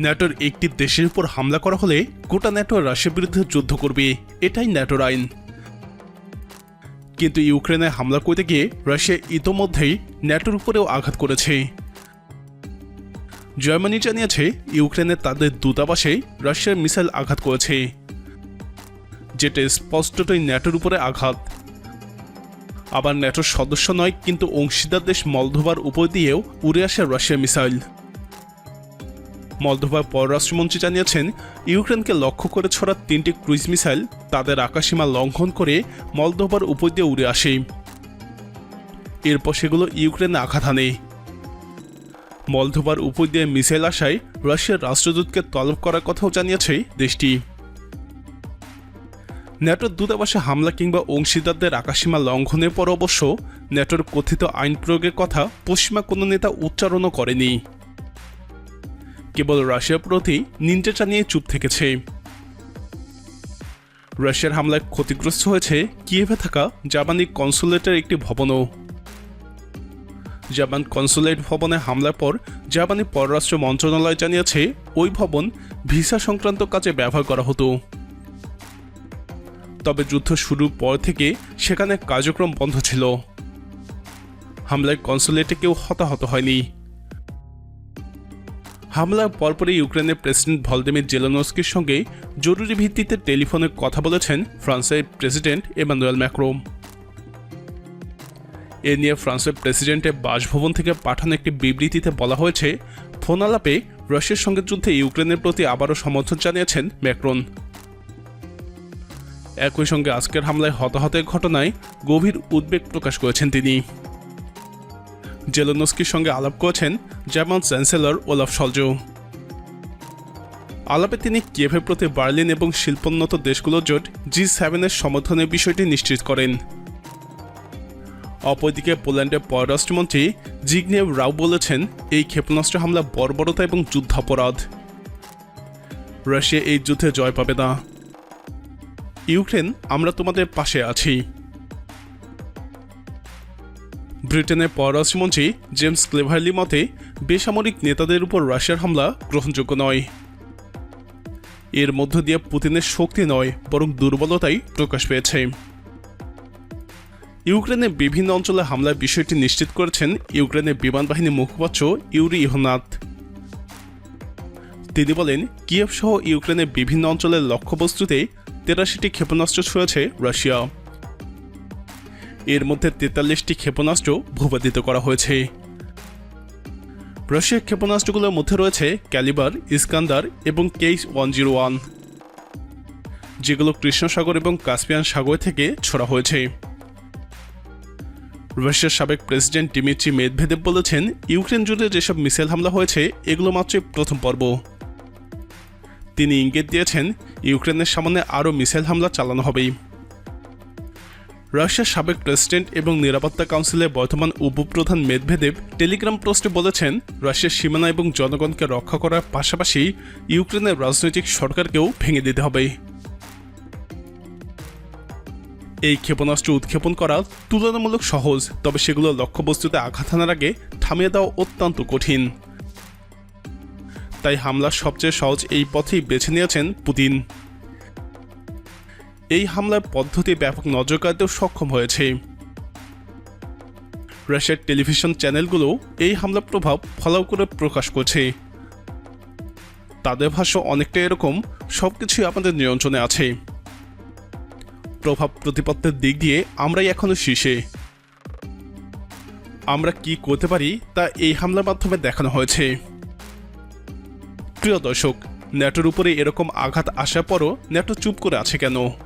ন্যাটোর একটি দেশের উপর হামলা করা হলে গোটা ন্যাটো রাশিয়ার বিরুদ্ধে যুদ্ধ করবে, এটাই ন্যাটোর আইন। কিন্তু ইউক্রেনে হামলা করতে গিয়ে রাশিয়া ইতোমধ্যেই ন্যাটোর উপরেও আঘাত করেছে। জার্মানি জানিয়েছে, ইউক্রেনে তাদের দূতাবাসে রাশিয়ার মিসাইল আঘাত করেছে, যেটা স্পষ্টতই ন্যাটোর উপরে আঘাত। আবার ন্যাটোর সদস্য নয়, কিন্তু অংশীদার দেশ মলদোভার উপর দিয়েও উড়ে আসে রাশিয়ার মিসাইল। মলদোভার পররাষ্ট্রমন্ত্রী জানিয়েছেন, ইউক্রেনকে লক্ষ্য করে ছড়া তিনটি ক্রুইজ মিসাইল তাদের আকাশসীমা লঙ্ঘন করে মলদোভার উপর দিয়ে উড়ে আসে। এরপর সেগুলো ইউক্রেনে আঘাত হানে। মলদোভার উপর দিয়ে মিসাইল আসায় রাশিয়ার রাষ্ট্রদূতকে তলব করার কথাও জানিয়েছে দেশটি। ন্যাটোর দূতাবাসে হামলা কিংবা অংশীদারদের আকাশসীমা লঙ্ঘনের পর অবশ্য ন্যাটোর কথিত আইন প্রয়োগের কথা পশ্চিমা কোনো নেতা উচ্চারণও করেনি। কেবল রাশিয়ার প্রতি নিন্দা জানিয়ে চুপ থেকেছে। রাশিয়ার হামলায় ক্ষতিগ্রস্ত হয়েছে কিয়েভে থাকা জাপানি কনসুলেটের একটি ভবনও। জাপান কনসুলেট ভবনে হামলার পর জাপানি পররাষ্ট্র মন্ত্রণালয় জানিয়েছে ওই ভবন ভিসা সংক্রান্ত কাজে ব্যবহার করা হতো। তবে যুদ্ধ শুরুর পর থেকে সেখানে কার্যক্রম বন্ধ ছিল। হামলায় কনসুলেটে কেউ হতাহত হয়নি। হামলার পরপরই ইউক্রেনের প্রেসিডেন্ট ভলদিমির জেলানস্কির সঙ্গে জরুরি ভিত্তিতে টেলিফোনে কথা বলেছেন ফ্রান্সের প্রেসিডেন্ট এমানুয়েল ম্যাক্রোম এ নিয়ে ফ্রান্সের প্রেসিডেন্টের বাসভবন থেকে পাঠানো একটি বিবৃতিতে বলা হয়েছে ফোন আলাপে রাশিয়ার সঙ্গে যুদ্ধে ইউক্রেনের প্রতি আবারও সমর্থন জানিয়েছেন ম্যাক্রন। একই সঙ্গে আজকের হামলায় হতাহতের ঘটনায় গভীর উদ্বেগ প্রকাশ করেছেন তিনি। জেলোনস্কির সঙ্গে আলাপ করেছেন জার্মান চ্যান্সেলর ওলাফ সলজো। আলাপে তিনি কিয়েভের প্রতি বার্লিন এবং শিল্পোন্নত দেশগুলোর জোট জি সেভেনের সমর্থনের বিষয়টি নিশ্চিত করেন। অপরদিকে পোল্যান্ডের পররাষ্ট্রমন্ত্রী জিগনেভ রাও বলেছেন, এই ক্ষেপণাস্ত্র হামলা বর্বরতা এবং যুদ্ধাপরাধ। রাশিয়া এই যুদ্ধে জয় পাবে না। ইউক্রেন, আমরা তোমাদের পাশে আছি। ব্রিটেনের পররাষ্ট্রমন্ত্রী জেমস ক্লেভারলি মতে, বেসামরিক নেতাদের উপর রাশিয়ার হামলা গ্রহণযোগ্য নয়। এর মধ্য দিয়ে পুতিনের শক্তি নয়, বরং দুর্বলতাই প্রকাশ পেয়েছে। ইউক্রেনের বিভিন্ন অঞ্চলে হামলার বিষয়টি নিশ্চিত করেছেন ইউক্রেনের বিমান বাহিনী মুখপাত্র ইউরি ইহনাথ। তিনি বলেন কিয়েভ সহ ইউক্রেনের বিভিন্ন অঞ্চলের লক্ষ্যবস্তুতে তেরাশিটি ক্ষেপণাস্ত্র ছুঁয়েছে রাশিয়া। এর মধ্যে তেতাল্লিশটি ক্ষেপণাস্ত্র ভূপাতিত করা হয়েছে। রাশিয়ার ক্ষেপণাস্ত্রগুলোর মধ্যে রয়েছে ক্যালিবার, ইস্কান্দার এবং কেইস ওয়ান জিরো ওয়ান, যেগুলো কৃষ্ণসাগর এবং কাস্পিয়ান সাগর থেকে ছোড়া হয়েছে। রাশিয়ার সাবেক প্রেসিডেন্ট ডিমিট্রি মেদভেদেব বলেছেন, ইউক্রেন জুড়ে যেসব মিসাইল হামলা হয়েছে, এগুলো মাত্রই প্রথম পর্ব। তিনি ইঙ্গিত দিয়েছেন, ইউক্রেনের সামনে আরও মিসাইল হামলা চালানো হবে রাশিয়ার সাবেক প্রেসিডেন্ট এবং নিরাপত্তা কাউন্সিলের বর্তমান উপপ্রধান মেদভেদেব টেলিগ্রাম পোস্টে বলেছেন, রাশিয়ার সীমানা এবং জনগণকে রক্ষা করার পাশাপাশি ইউক্রেনের রাজনৈতিক সরকারকেও ভেঙে দিতে হবে। এই ক্ষেপণাস্ত্র উৎক্ষেপণ করা তুলনামূলক সহজ, তবে সেগুলো লক্ষ্যবস্তুতে আঘাত হানার আগে থামিয়ে দেওয়া অত্যন্ত কঠিন। তাই হামলার সবচেয়ে সহজ এই পথেই বেছে নিয়েছেন পুতিন। এই হামলার পদ্ধতি ব্যাপক নজর কাড়তেও সক্ষম হয়েছে। রাশিয়ার টেলিভিশন চ্যানেলগুলো এই হামলার প্রভাব ফলাও করে প্রকাশ করছে। তাদের ভাষ্য অনেকটা এরকম সব কিছুই আমাদের নিয়ন্ত্রণে আছে। প্রভাব প্রতিপত্তের দিক দিয়ে আমরাই এখনও শীর্ষে। আমরা কি করতে পারি তা এই হামলার মাধ্যমে দেখানো হয়েছে। প্রিয় দর্শক ন্যাটোর উপরে এরকম আঘাত আসার পরও ন্যাটো চুপ করে আছে কেন?